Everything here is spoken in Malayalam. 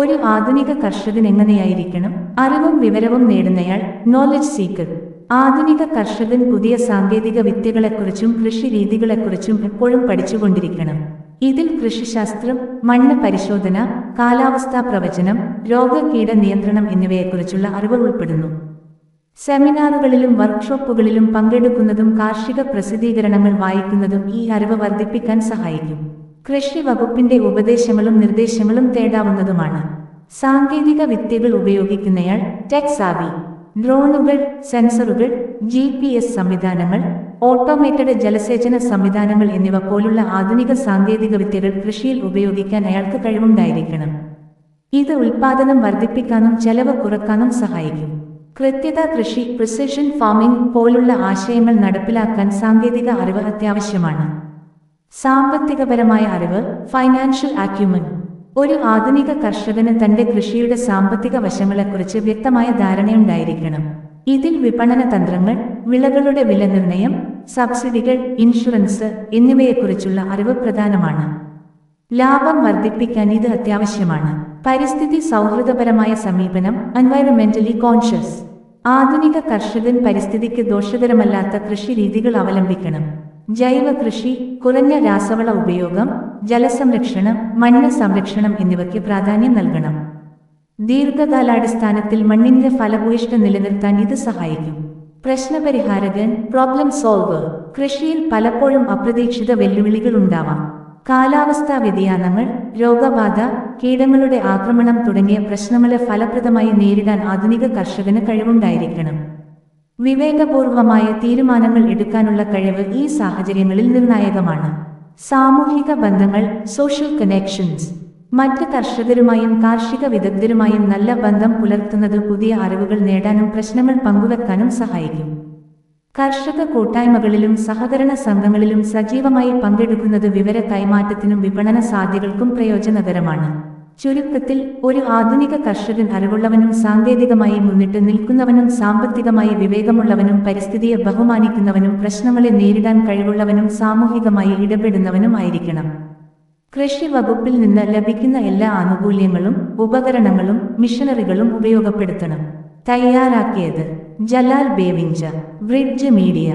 ഒരു ആധുനിക കർഷകൻ എങ്ങനെയായിരിക്കണം അറിവും വിവരവും നേടുന്നയാൾ നോളജ് സീക്കർ ആധുനിക കർഷകൻ പുതിയ സാങ്കേതിക വിദ്യകളെക്കുറിച്ചും കൃഷി രീതികളെക്കുറിച്ചും എപ്പോഴും പഠിച്ചുകൊണ്ടിരിക്കണം. ഇതിൽ കൃഷിശാസ്ത്രം മണ്ണ് പരിശോധന കാലാവസ്ഥാ പ്രവചനം രോഗകീട നിയന്ത്രണം എന്നിവയെക്കുറിച്ചുള്ള അറിവ് ഉൾപ്പെടുന്നു. സെമിനാറുകളിലും വർക്ക്ഷോപ്പുകളിലും പങ്കെടുക്കുന്നതും കാർഷിക പ്രസിദ്ധീകരണങ്ങൾ വായിക്കുന്നതും ഈ അറിവ് വർദ്ധിപ്പിക്കാൻ സഹായിക്കും. കൃഷി വകുപ്പിന്റെ ഉപദേശങ്ങളും നിർദ്ദേശങ്ങളും തേടാവുന്നതുമാണ്. സാങ്കേതിക വിദ്യകൾ ഉപയോഗിക്കുന്നയാൾ ടെക്സാവി ഡ്രോണുകൾ സെൻസറുകൾ ജി പി എസ് സംവിധാനങ്ങൾ ഓട്ടോമേറ്റഡ് ജലസേചന സംവിധാനങ്ങൾ എന്നിവ പോലുള്ള ആധുനിക സാങ്കേതിക വിദ്യകൾ കൃഷിയിൽ ഉപയോഗിക്കാൻ അയാൾക്ക് കഴിവുണ്ടായിരിക്കണം. ഇത് ഉൽപാദനം വർദ്ധിപ്പിക്കാനും ചെലവ് കുറക്കാനും സഹായിക്കും. കൃത്യത കൃഷി പ്രിസിഷൻ ഫാമിംഗ് പോലുള്ള ആശയങ്ങൾ നടപ്പിലാക്കാൻ സാങ്കേതിക അറിവ് അത്യാവശ്യമാണ്. സാമ്പത്തികപരമായ അറിവ് ഫൈനാൻഷ്യൽ ആക്യുമൻ ഒരു ആധുനിക കർഷകന് തന്റെ കൃഷിയുടെ സാമ്പത്തിക വശങ്ങളെക്കുറിച്ച് വ്യക്തമായ ധാരണയുണ്ടായിരിക്കണം. ഇതിൽ വിപണന തന്ത്രങ്ങൾ വിളകളുടെ വില നിർണയം സബ്സിഡികൾ ഇൻഷുറൻസ് എന്നിവയെക്കുറിച്ചുള്ള അറിവ് പ്രധാനമാണ്. ലാഭം വർദ്ധിപ്പിക്കാൻ ഇത് അത്യാവശ്യമാണ്. പരിസ്ഥിതി സൗഹൃദപരമായ സമീപനം എൻവയറമെന്റലി കോൺഷ്യസ് ആധുനിക കർഷകൻ പരിസ്ഥിതിക്ക് ദോഷകരമല്ലാത്ത കൃഷി രീതികൾ അവലംബിക്കണം. ജൈവ കൃഷി കുറഞ്ഞ രാസവള ഉപയോഗം ജലസംരക്ഷണം മണ്ണ് സംരക്ഷണം എന്നിവയ്ക്ക് പ്രാധാന്യം നൽകണം. ദീർഘകാലാടിസ്ഥാനത്തിൽ മണ്ണിന്റെ ഫലഭൂയിഷ്ഠ നിലനിർത്താൻ ഇത് സഹായിക്കും. പ്രശ്നപരിഹാരകൻ പ്രോബ്ലം സോൾവർ കൃഷിയിൽ പലപ്പോഴും അപ്രതീക്ഷിത വെല്ലുവിളികൾ ഉണ്ടാവാം. കാലാവസ്ഥാ വ്യതിയാനങ്ങൾ രോഗബാധ കീടങ്ങളുടെ ആക്രമണം തുടങ്ങിയ പ്രശ്നങ്ങളെ ഫലപ്രദമായി നേരിടാൻ ആധുനിക കർഷകന് കഴിവുണ്ടായിരിക്കണം. വിവേകപൂർവമായ തീരുമാനങ്ങൾ എടുക്കാനുള്ള കഴിവ് ഈ സാഹചര്യങ്ങളിൽ നിർണായകമാണ്. സാമൂഹിക ബന്ധങ്ങൾ സോഷ്യൽ കണക്ഷൻസ് മറ്റ് കർഷകരുമായും കാർഷിക വിദഗ്ധരുമായും നല്ല ബന്ധം പുലർത്തുന്നത് പുതിയ അറിവുകൾ നേടാനും പ്രശ്നങ്ങൾ പങ്കുവെക്കാനും സഹായിക്കും. കർഷക കൂട്ടായ്മകളിലും സഹകരണ സംഘങ്ങളിലും സജീവമായി പങ്കെടുക്കുന്നത് വിവര കൈമാറ്റത്തിനും വിപണന സാധ്യതകൾക്കും പ്രയോജനകരമാണ്. ചുരുക്കത്തിൽ ഒരു ആധുനിക കർഷകൻ അറിവുള്ളവനും സാങ്കേതികമായി മുന്നിട്ട് നിൽക്കുന്നവനും സാമ്പത്തികമായി വിവേകമുള്ളവനും പരിസ്ഥിതിയെ ബഹുമാനിക്കുന്നവനും പ്രശ്നങ്ങളെ നേരിടാൻ കഴിവുള്ളവനും സാമൂഹികമായി ഇടപെടുന്നവനും ആയിരിക്കണം. കൃഷി വകുപ്പിൽ നിന്ന് ലഭിക്കുന്ന എല്ലാ ആനുകൂല്യങ്ങളും ഉപകരണങ്ങളും മിഷനറികളും ഉപയോഗപ്പെടുത്തണം. തയ്യാറാക്കിയത് ജലാൽ ബേവിഞ്ച ബ്രിഡ്ജ് മീഡിയ.